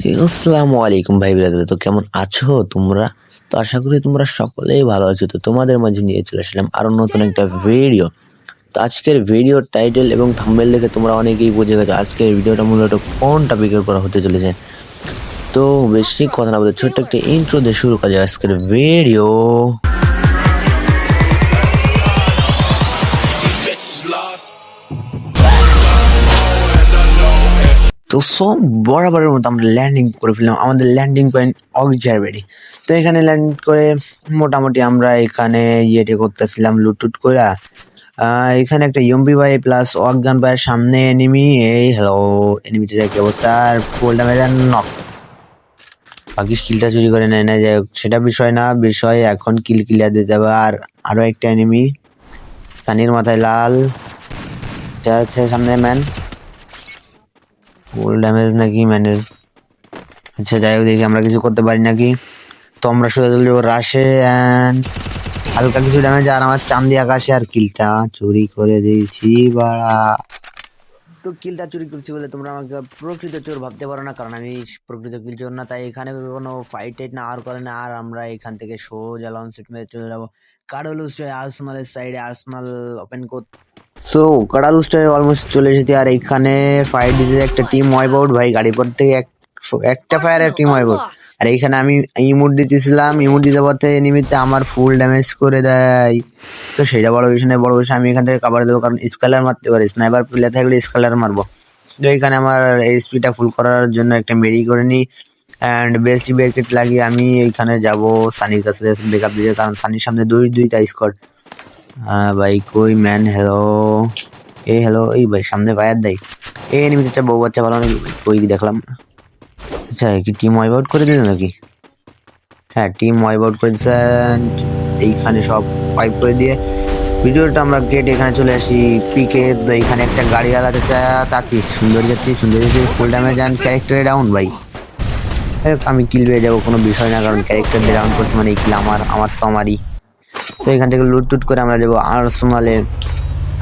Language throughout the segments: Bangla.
আসসালামু আলাইকুম ভাই ব্রাদার, তো কেমন আছো তোমরা? তো আশা করি তোমরা সকলেই ভালো আছো। তো তোমাদের মাঝে নিয়ে চলে আসলাম আরও নতুন একটা ভিডিও তো আজকের ভিডিও টাইটেল এবং থাম্বেল দেখে তোমরা অনেকেই বুঝে গেছো আজকের ভিডিওটা মূলত কোন টপিকের উপর হতে চলেছে। তো বেশি কথা না বলতে ছোট্ট একটা ইন্ট্রো দিয়ে শুরু করা যায় আজকের ভিডিও তো সব বরাবরের মতো আমরা ল্যান্ডিং করে ফেললাম। আমাদের ল্যান্ডিং পয়েন্ট অবজারভেরি তো এখানে ল্যান্ড করে মোটামুটি আমরা এখানে ইয়েটে করতেছিলাম লুটুট করে এখানে একটা ইয়ম্পি ভাই প্লাস অজ্ঞান ভাইয়ের সামনে এনিমি এই হ্যালো এনিমিতে যায় কি অবস্থা, আর ফুল ড্যামেজ নক বাকি স্কিলটা চুরি করে নেয় না, যাই সেটা বিষয় না, বিষয় এখন কিল ক্লিয়ার দিতে হবে। আর আরও একটা এনিমি সানির মাথায় লাল হচ্ছে সামনে ম্যান ফুল ড্যামেজ নাকি ম্যানের আচ্ছা যাই হোক, দেখি আমরা কিছু করতে পারি নাকি। তো আমরা শুধু চলে যাব রাশে অ্যান্ড হালকা কিছু ড্যামেজ আর আমার চান্দি আকাশে আর কিলটা চুরি করে দিয়েছি, বাড়া। তো কিলটা চুরি করছি বলে তোমরা আমাকে প্রকৃত চোর ভাবতে পারো না, কারণ আমি প্রকৃত কিল চোর না, তাই এখানে কোনো ফাইট টাইট না, আর করে না, আর আমরা এখান থেকে সোজা লঞ্চ মেরে চলে যাব। কাডলুস্টে আর্সেনালের সাইডে আর্সেনাল ওপেন কর সো কাডালুস্টে অলমোস্ট চলে এসেছি। আর এখানে ফাইট দিতে একটা টিম ওয়াইপ আউট ভাই। গাড়ি পর থেকে এক একটা ফায়ারের টিম ওয়াইপ আউট আর এইখানে আমি ইমুট দিতেছিলাম। ইমুট দিতে পথে নিমিত্তে আমার ফুল ড্যামেজ করে দেয়। তো সেটা বড় বিষয় নয় বড় বিষয় আমি এখান থেকে কাবার দেবো। কারণ স্কালার মারতে পারি। স্নাইপার প্লেয়ার থাকলে স্কালার মারবো। তো এখানে আমার এইচপিটা ফুল করার জন্য একটা মেরি করে নিই। অ্যান্ড বেস্ট ব্রেকেট লাগিয়ে আমি এইখানে যাব। সানির কাছে ব্রেকআপ দিতে কারণ সানির সামনে দুই দুইটা স্কোয়াড হ্যাঁ ভাই, কই ম্যান হ্যালো এ হ্যালো এই ভাই, সামনে ফায়ার দেয় এ এনিমি চাচা বউ বাচ্চা ভালো নাকি কই দেখলাম। আচ্ছা কি টিম ওয়াইপ আউট করে দিল নাকি? হ্যাঁ টিম ওয়াইপ আউট করে দিচ্ছে এইখানে সব ওয়াইপ করে দিয়ে ভিডিওটা আমরা গেট এখানে চলে আসি। পিকে তো এখানে একটা গাড়ি আলাদা চাচ্ছি সুন্দর যাচ্ছি সুন্দর যাচ্ছি। ফুল ড্যামেজ অ্যান্ড ক্যারেক্টারে ডাউন ভাই। আমি কিল পেয়ে যাব, কোনো বিষয় না, কারণ ক্যারেক্টার দিয়ে ডাউন করছি মানে এই কিল আমার আমার তো আমারই। তো এখান থেকে লুট টুট করে আমরা যাব আর্সোনালে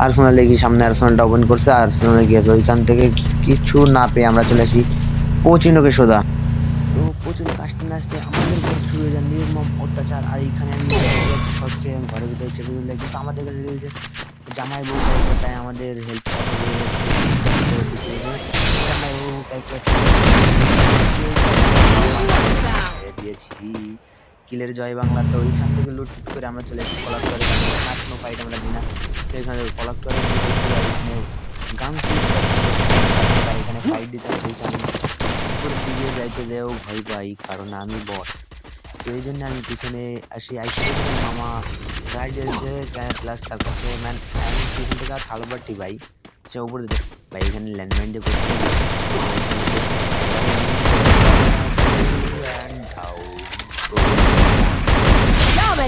আর্সেনাল দেখি সামনে আর্সেনালটা ওপেন করছে আর্সেনালে গিয়েছে ওইখান থেকে কিছু না পেয়ে আমরা চলে আসি পচিনোকে সোদা তো পচিনো আসতে না আসতে আমাদের উপর শুরু হয়ে নির্মম অত্যাচার। আর এইখানে সবকে ঘরের ভিতরে চেপে দিলে কিন্তু আমাদের কাছে রয়েছে, জামাই বউ তাই আমাদের হেল্প জামাই বউ কিলের জয় বাংলা, তো ওইখান থেকে লুট করে আমরা চলে এসেছি আর কোনো ফাইট আমরা দিই না। তো এখানে কলাক্টরে এখানে গান এখানে ফাইট দিতে হবে ওইখানে দিকে যাইতে দেও ভয় পাই কারণ আমি বস তো এই জন্য আমি পিছনে আসি। আইসি মামা। রাইড এসে প্লাস তার ম্যান আমি পিছন থেকে আর থালবাটি ভাই। আচ্ছা উপরে ভাই এখানে ল্যান্ডমাইন দিয়ে করতে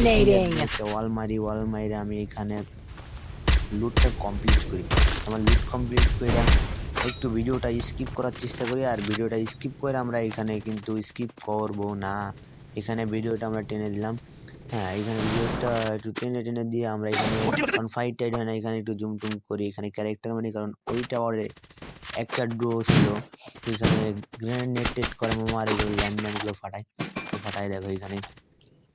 একটা ওয়াল মারি আমি এখানে লুটটা কমপ্লিট করি। আমার লুট কমপ্লিট করে একটু ভিডিওটা স্কিপ করার চেষ্টা করি, আর ভিডিওটা স্কিপ করে আমরা এখানে কিন্তু স্কিপ করব না। এখানে ভিডিওটা আমরা টেনে দিলাম। হ্যাঁ এখানে ভিডিওটা একটু টেনে টেনে দিয়ে আমরা এখানে ফাইট টাইট হয় না এখানে একটু জুম টুম করি। এখানে ক্যারেক্টার মানে কারণ ওই টাওয়ারে একটা ড্রো ছিল। এখানে গ্রেনেড টেট করে মামা এগুলো ল্যান্ডম্যানগুলো ফাটায়। তো ফাটায় দেখো এখানে।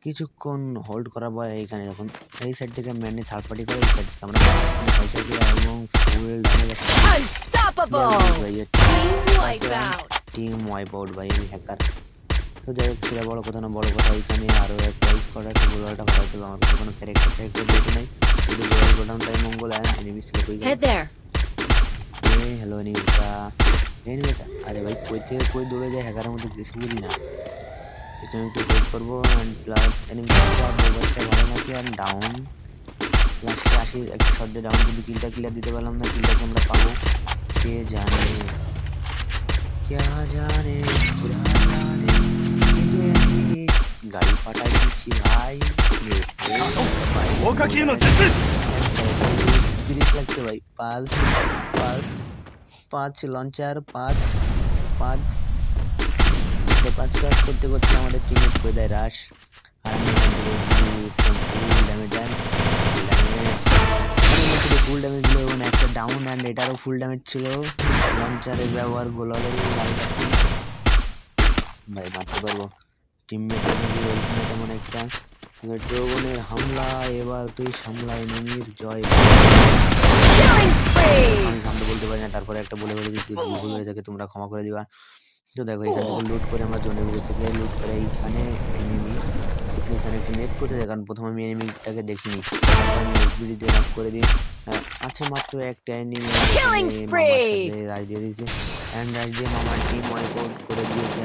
কিছুক্ষণ হোল্ড করার পর এইখানে যখন এই সাইড থেকে ম্যানে থার্ড পার্টি করে এই সাইড থেকে আমরা এবং ফুল. টিম ওয়াইপ আউট ভাই আমি হ্যাকার তো যাই হোক সেটা বড় কথা না বড় কথা এখানে আরও একটা স্কোয়াড আছে গোলাটা ফাটাতে হবে। আমার কাছে কোনো ক্যারেক্টার ক্যারেক্টার দিতে নাই। শুধু গোলার গোডাউন টাইম মঙ্গল অ্যান্ড এনিমি ছিল Head হ্যালো এনিমিটা এনিমিটা আরে ভাই কই থেকে কই দৌড়ে যায়? হ্যাকারের মধ্যে কিছু বুঝি না। পিছনেটি ক্লিক করব অ্যান্ড প্লাস এনিমি ভালো নাকি অ্যান্ড ডাউন লাস্টে আসি একটা শর্টে ডাউন যদি কিলটা কিলার দিতে পারলাম না কিলটাকে আমরা পাবো। কে জানে? কে জানে? গাড়ি ফাটাই দিচ্ছি ভাই। তিরিশ লাগছে ভাই। পাঁচ পাঁচ পাঁচ লঞ্চার পাঁচ পাঁচ। তো পাঁচ কাজ করতে করতে আমাদের টিমে করে দেয় রাশ আর আমি ফুল ড্যামেজ ফুল ড্যামেজ ছিল এবং একটা ডাউন অ্যান্ড এটারও ফুল ড্যামেজ ছিল। লঞ্চারের ব্যবহার গোলালের ভাই বাঁচতে পারব। টিমমেট তেমন একটা। ড্রাগনের হামলা এবার তুই সামলা এনিমির জয়। আমি সামনে বলতে পারি না তারপরে একটা বলে বলে ভুল হয়ে থাকে তোমরা ক্ষমা করে দিবা। তো দেখো এখান থেকে লুট করে আমরা জনের ভিতর থেকে লুট করে এইখানে এনিমি এখানে একটু নেট করতে যাই কারণ প্রথম আমি এনিমিটাকে দেখিনি নি আমি এসবিডি দিয়ে করে দিই। আহ, আছে মাত্র একটা এনিমি রাজ দিয়ে দিয়েছে। অ্যান্ড রাজ দিয়ে মামার টিম ওয়াইপ আউট করে দিয়েছে।